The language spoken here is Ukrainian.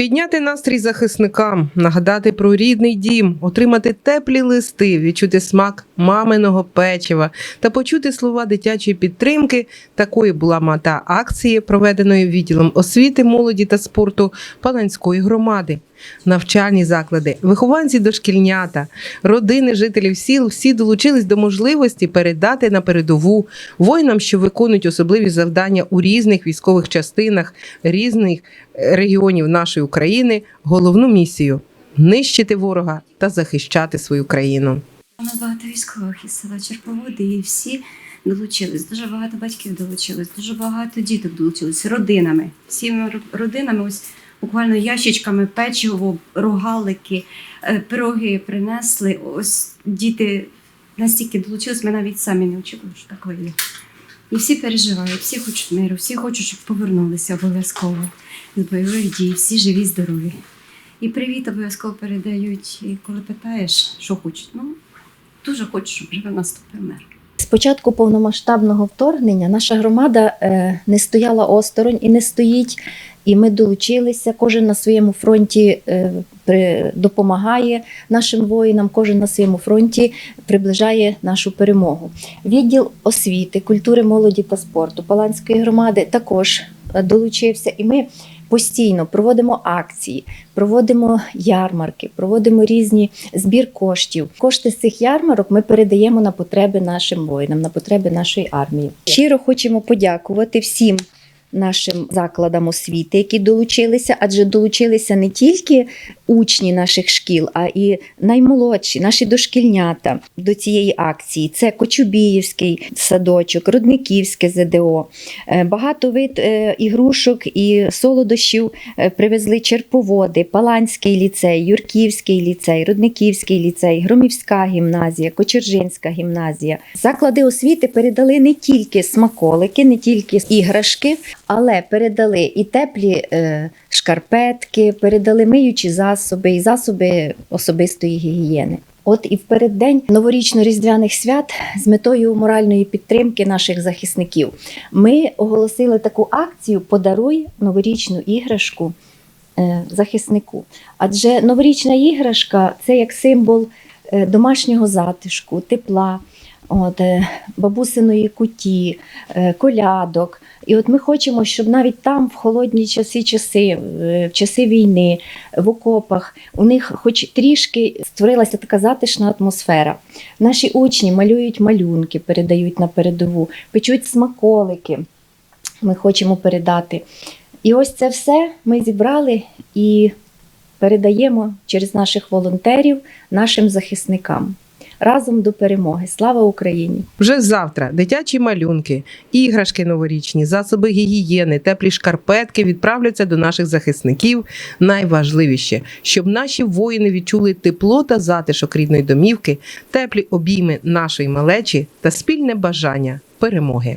Підняти настрій захисникам, нагадати про рідний дім, отримати теплі листи, відчути смак маминого печива та почути слова дитячої підтримки. Такою була мета акції, проведеної відділом освіти, молоді та спорту Паланської громади. Навчальні заклади, вихованці дошкільнята, родини жителів сіл всі долучились до можливості передати на передову воїнам, що виконують особливі завдання у різних військових частинах різних е, регіонів нашої України, головну місію нищити ворога та захищати свою країну. Нас багато військових із села Черповоди, і всі долучились. Дуже багато батьків долучились, дуже багато діток долучились родинами. Всіми ро- родинами, ось буквально ящичками печиво, рогалики, е, пироги принесли. Ось діти настільки долучились, ми навіть самі не очікували, що так вийде. І всі переживають, всі хочуть миру, всі хочуть, щоб повернулися обов'язково з бойових дій, всі живі, здорові. І привіт обов'язково передають. І коли питаєш, що хочуть, ну дуже хочуть, щоб живе наступив мир. З початку повномасштабного вторгнення наша громада е, не стояла осторонь і не стоїть. І ми долучилися. Кожен на своєму фронті е, допомагає нашим воїнам, кожен на своєму фронті приближає нашу перемогу. Відділ освіти, культури, молоді та спорту Паланської громади також е, долучився, і ми постійно проводимо акції, проводимо ярмарки, проводимо різні збір коштів. Кошти з цих ярмарок ми передаємо на потреби нашим воїнам, на потреби нашої армії. Щиро хочемо подякувати всім. Нашим закладам освіти, які долучилися, адже долучилися не тільки учні наших шкіл, а і наймолодші, наші дошкільнята до цієї акції. Це Кочубіївський садочок, Рудниківське ЗДО. Е, Багато вид е, ігрушок і солодощів е, привезли Черповоди, Паланський ліцей, Юрківський ліцей, Рудниківський ліцей, Громівська гімназія, Кочержинська гімназія. Заклади освіти передали не тільки смаколики, не тільки іграшки, але передали і теплі е, шкарпетки, передали миючі засоби і засоби особистої гігієни. От і в переддень новорічно-різдвяних свят з метою моральної підтримки наших захисників ми оголосили таку акцію Подаруй новорічну іграшку е, захиснику. Адже новорічна іграшка це як символ е, домашнього затишку, тепла, от, е, бабусиної куті, е, колядок. І от ми хочемо, щоб навіть там, в холодні часи, часи, е, в часи війни, в окопах, у них хоч трішки створилася така затишна атмосфера. Наші учні малюють малюнки, передають на передову, печуть смаколики. Ми хочемо передати. І ось це все ми зібрали і передаємо через наших волонтерів нашим захисникам. Разом до перемоги. Слава Україні! Вже завтра дитячі малюнки, іграшки новорічні, засоби гігієни, теплі шкарпетки відправляться до наших захисників. Найважливіше, щоб наші воїни відчули тепло та затишок рідної домівки, теплі обійми нашої малечі та спільне бажання перемоги.